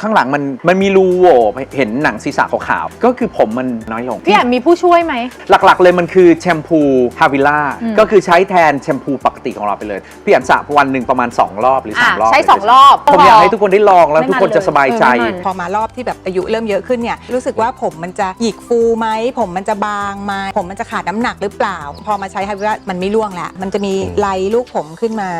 ข้างหลังมันมันมีรูโหว่เห็นหนังศีรษะขาวๆก็คือผมมันน้อยลง พี่อ่านมีผู้ช่วยไหม หลักๆเลยมันคือแชมพูฮาวิล่าอืม ก็คือใช้แทนแชมพูปกติของเราไปเลย พี่อันสระวันหนึ่งประมาณ 2 รอบหรือ อะ3 รอบใช้เลยสองรอบผมอยากให้ทุกคนได้ลองแล้วไม่ทุกมันคนจะเลยสบายใจ เออไม่มัน พอมารอบที่แบบอายุเริ่มเยอะขึ้นเนี่ยรู้สึกว่าผมมันจะหยิกฟูไหมผมมันจะบางไหมผมมันจะขาดน้ำหนักหรือเปล่า พอมาใช้ไฮวิว่ามันไม่ร่วงแล้วมันจะมีลายลูกผมขึ้นมา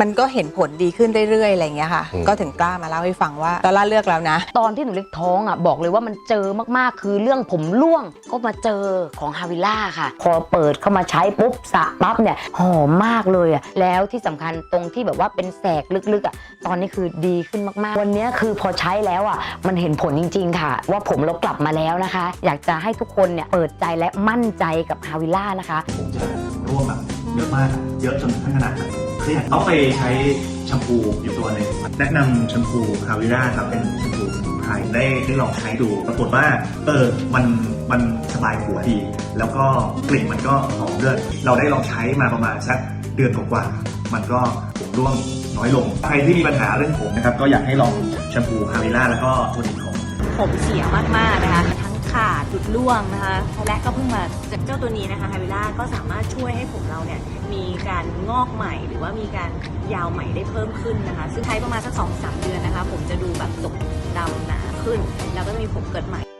มันก็เห็นผลดีขึ้นเรื่อยๆอะไรอย่างเงี้ยค่ะอืมก็ถึงกล้ามาเล่าให้ฟังว่าตอนล่าเลือกแล้วนะ ตอนที่หนูเล็กท้องอะบอกเลยว่ามันเจอมากๆ คือเรื่องผมร่วงก็มาเจอของฮาวิล่าค่ะ พอเปิดเข้ามาใช้ปุ๊บสระปั๊บเนี่ยหอมมากเลยอะแล้วที่สำคัญตรงที่แบบว่าเป็นแสกลึกๆอะตอนนี้คือดีขึ้นมากๆ วันนี้คือพอใช้แล้วอะมันเห็นผลจริง ๆ ค่ะ ว่าผมเรากลับมาแล้วนะคะ อยากจะให้ทุกคนเนี่ยเปิดใจและมั่นใจกับฮาวิล่านะคะผมจะร่วมแบบเยอะมากเยอะจนถึงขนาดแบบเครียด ต้องไปใช้แชมพูอยู่ตัวหนึ่งแนะนำแชมพูคาวิร่าครับเป็นแชมพูสมุนไพรได้ได้ลองใช้ดู ปรากฏว่าเออมันมันสบายหัวดี แล้วก็กลิ่นมันก็หอมด้วยเราได้ลองใช้มาประมาณสักเดือนกว่าๆมันก็ผมร่วงน้อยลง ใครที่มีปัญหาเรื่องผมนะครับก็อยากให้ลองแชมพูคาวิร่าแล้วก็โทนิกของผมเสียมากๆนะคะ ขาดจุดร่วงนะคะและก็เพิ่งมาจากเจ้าตัวนี้นะคะไฮวิล่าก็สามารถช่วยให้ผมเราเนี่ยมีการงอกใหม่ หรือว่ามีการยาวใหม่ได้เพิ่มขึ้นนะคะ ซึ่งใช้ประมาณสักสองสามเดือนนะคะ ผมจะดูแบบตกดำหนาขึ้น แล้วก็มีผมเกิดใหม่